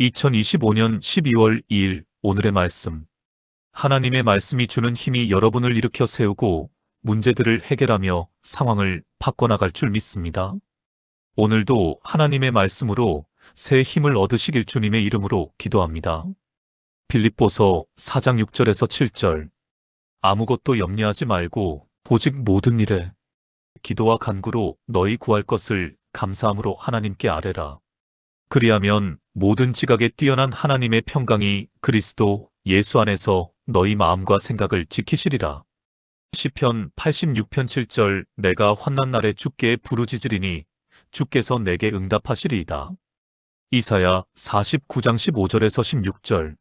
2025년 12월 2일 오늘의 말씀. 하나님의 말씀이 주는 힘이 여러분을 일으켜 세우고 문제들을 해결하며 상황을 바꿔나갈 줄 믿습니다. 오늘도 하나님의 말씀으로 새 힘을 얻으시길 주님의 이름으로 기도합니다. 빌립보서 4장 6절에서 7절. 아무것도 염려하지 말고 오직 모든 일에 기도와 간구로 너희 구할 것을 감사함으로 하나님께 아뢰라. 그리하면 모든 지각에 뛰어난 하나님의 평강이 그리스도 예수 안에서 너희 마음과 생각을 지키시리라. 시편 86편 7절 내가 환난 날에 주께 부르짖으리니 주께서 내게 응답하시리이다. 이사야 49장 15절에서 16절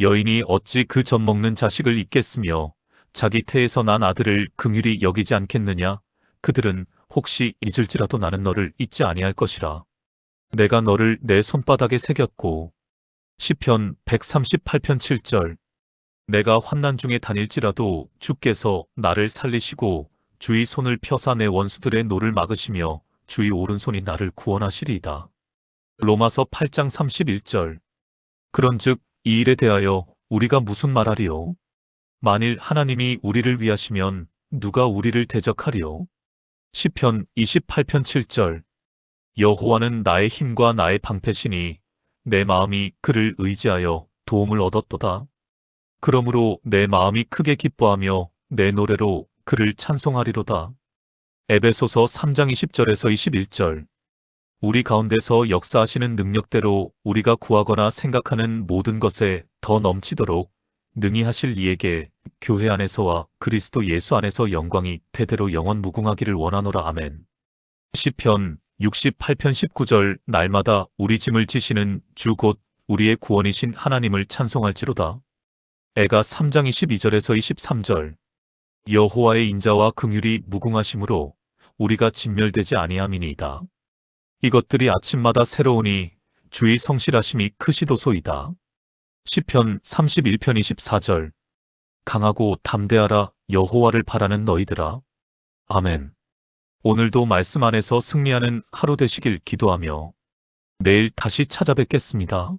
여인이 어찌 그 젖 먹는 자식을 잊겠으며 자기 태에서 난 아들을 긍휼히 여기지 않겠느냐 그들은 혹시 잊을지라도 나는 너를 잊지 아니할 것이라. 내가 너를 내 손바닥에 새겼고 시편 138편 7절 내가 환난 중에 다닐지라도 주께서 나를 살리시고 주의 손을 펴사 내 원수들의 노를 막으시며 주의 오른손이 나를 구원하시리이다. 로마서 8장 31절 그런즉 이 일에 대하여 우리가 무슨 말하리요? 만일 하나님이 우리를 위하시면 누가 우리를 대적하리요? 시편 28편 7절 여호와는 나의 힘과 나의 방패시니 내 마음이 그를 의지하여 도움을 얻었도다. 그러므로 내 마음이 크게 기뻐하며 내 노래로 그를 찬송하리로다. 에베소서 3장 20절에서 21절 우리 가운데서 역사하시는 능력대로 우리가 구하거나 생각하는 모든 것에 더 넘치도록 능히 하실 이에게 교회 안에서와 그리스도 예수 안에서 영광이 대대로 영원 무궁하기를 원하노라 아멘. 시편 68편 19절 날마다 우리 짐을 지시는 주 곧 우리의 구원이신 하나님을 찬송할지로다. 애가 3장 22절에서 23절 여호와의 인자와 긍휼이 무궁하심으로 우리가 진멸되지 아니함이니이다. 이것들이 아침마다 새로우니 주의 성실하심이 크시도소이다. 시편 31편 24절 강하고 담대하라 여호와를 바라는 너희들아. 아멘. 오늘도 말씀 안에서 승리하는 하루 되시길 기도하며 내일 다시 찾아뵙겠습니다.